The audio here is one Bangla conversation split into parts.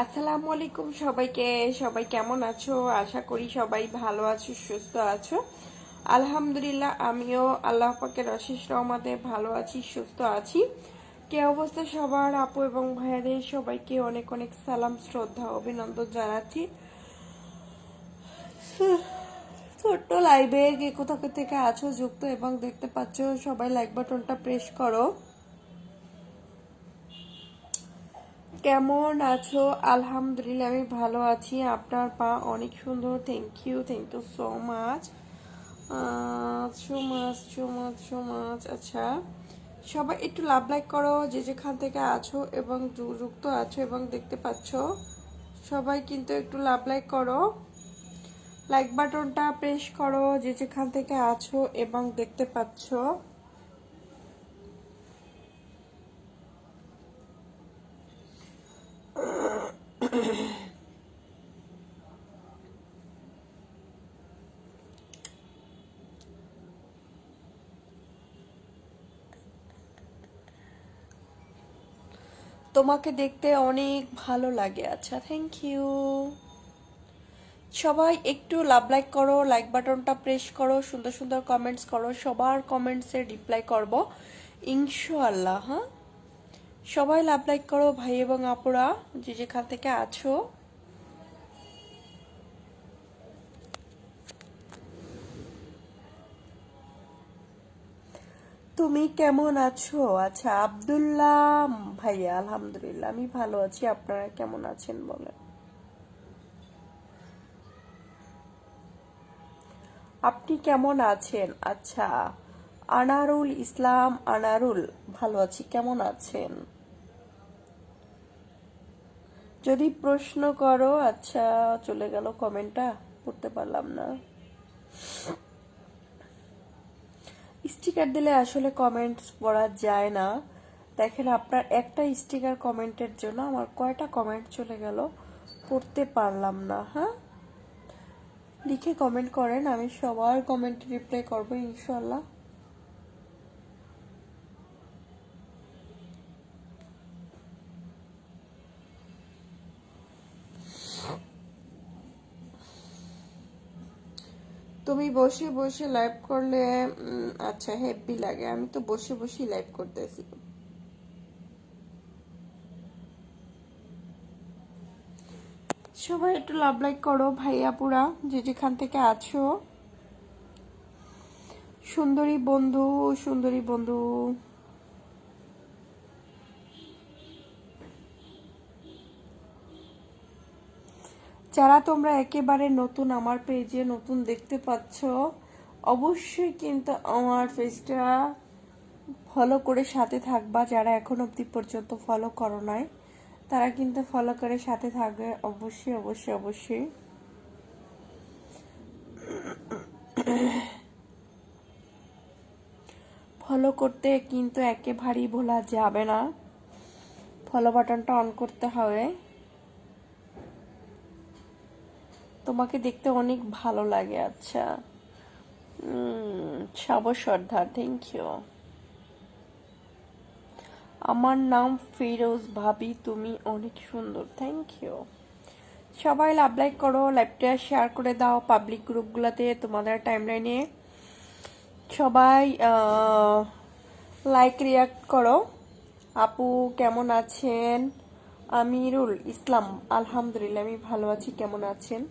আসসালামু আলাইকুম সবাইকে। সবাই কেমন আছো? আশা করি সবাই ভালো আছো, সুস্থ আছো। আলহামদুলিল্লাহ, আমিও আল্লাহ পাকের অশেষ রহমতে ভালো আছি, সুস্থ আছি। কে অবস্থা সবার? আপু এবং ভাইয়াদের সবাইকে অনেক অনেক সালাম, শ্রদ্ধা, অভিনন্দন জানাচ্ছি। ছোট্ট লাইভে কে কোথা থেকে আছো, যুক্ত এবং দেখতে পাচ্ছ, সবাই লাইক বাটনটা প্রেস করো। কেমন আছো? আলহামদুলিল্লাহ, আমি ভালো আছি। আপনার পা অনেক সুন্দর। Thank you thank you so much so much so much so much আচ্ছা সবাই একটু লাভ লাইক করো, যে যেখান থেকে আছো এবং যুক্ত আছো এবং দেখতে পাচ্ছ, সবাই কিন্তু একটু লাভ লাইক করো। লাইক বাটনটা প্রেস করো, যে যেখান থেকে আছো এবং দেখতে পাচ্ছ। তোমাকে দেখতে অনেক ভালো লাগে। আচ্ছা থ্যাংক ইউ সবাই একটু লাভ লাইক করো লাইক বাটনটা প্রেস করো, সুন্দর সুন্দর কমেন্টস করো, সবার কমেন্টসে রিপ্লাই করব। ইনশাআল্লাহ হ্যাঁ? সবাই লাভ লাইক করো, ভাই এবং আপুরা, যে যেখান থেকে আছো। তুমি কেমন আছো? আচ্ছা আব্দুল্লাহ, ভাইয়া, আলহামদুলিল্লাহ, আমি ভালো আছি। আপনারা কেমন আছেন বলেন? আপনি কেমন আছেন? আচ্ছা আনারুল ইসলাম, আনারুল, ভালো আছি, কেমন আছেন? যদি প্রশ্ন করো আচ্ছা চলে গেল কমেন্টটা পড়তে পারলাম না। স্টিকার দিলে আসলে কমেন্টস পড়া যায় না। দেখেন, আপনার একটা স্টিকার কমেন্টের জন্য আমার কয়টা কমেন্ট চলে গেল, পড়তে পারলাম না হ্যাঁ? লিখে কমেন্ট করেন, আমি সবার কমেন্ট রিপ্লাই করব ইনশাল্লাহ তুমি বসে বসে লাইভ করলে আচ্ছা হেভি লাগে। আমি তো বসে বসেই লাইভ করতেছি। সবাই একটু লাভ লাইক করো, ভাইয়া, পুরা, যে যেখান থেকে আছো। সুন্দরী বন্ধু সুন্দরী বন্ধু। যারা তোমরা একেবারে নতুন আমার পেজে নতুন দেখতে পাচ্ছ, অবশ্যই কিন্তু আমার পেজটা ফলো করে সাথে থাকবা। যারা এখন অবধি পর্যন্ত ফলো করো নাই, তারা কিন্তু ফলো করে সাথে থাকবে। অবশ্যই অবশ্যই অবশ্যই। ফলো করতে কিন্তু একেবারেই ভোলা যাবে না। ফলো বাটনটা অন করতে হবে। তোমাকে দেখতে অনেক ভালো লাগে আচ্ছা। সাব সর্দার থ্যাংক ইউ আমার নাম ফিরোজ ভাবি, তুমি অনেক সুন্দর থ্যাংক ইউ সবাই লাভ লাইক করো লাইভটা শেয়ার করে দাও পাবলিক গ্রুপগুলোতে তোমাদের টাইমলাইনে সবাই লাইক রিয়াক্ট করো। আপু কেমন আছেন? আমিরুল ইসলাম, আলহামদুলিল্লাহ, আমি ভালো আছি, কেমন আছেন?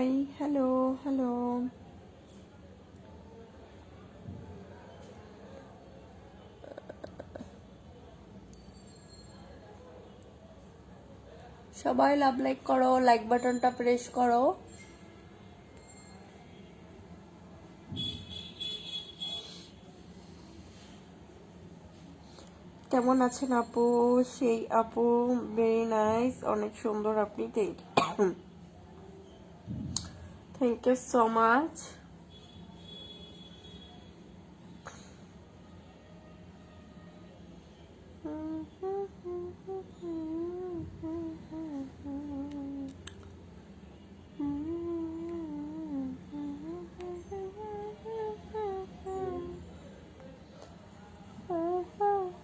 হাই হ্যালো হ্যালো সবাই লাভ লাইক করো লাইক বাটনটা প্রেস করো। কেমন আছেন আপু? সেই আপু ভেরি নাইস অনেক সুন্দর আপনি। Thank Thank you so much.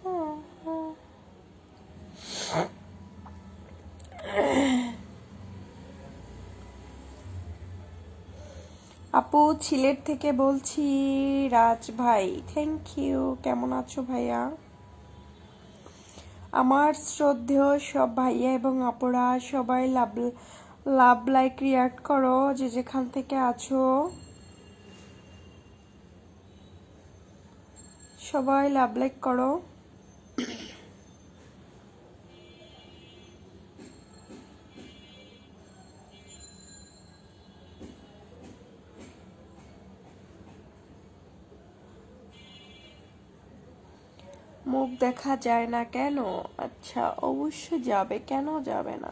আপু সিলেট থেকে বলছি, রাজ ভাই থ্যাংক ইউ কেমন আছো ভাইয়া? আমার শ্রদ্ধেয় সব ভাইয়া এবং আপুরা, সবাই লাভ লাভ লাইক রিয়াক্ট করো, যে যেখান থেকে আছো। সবাই লাভ লাইক করো। মুখ দেখা যায় না কেন? আচ্ছা অবশ্যই যাবে। কেন যাবে না?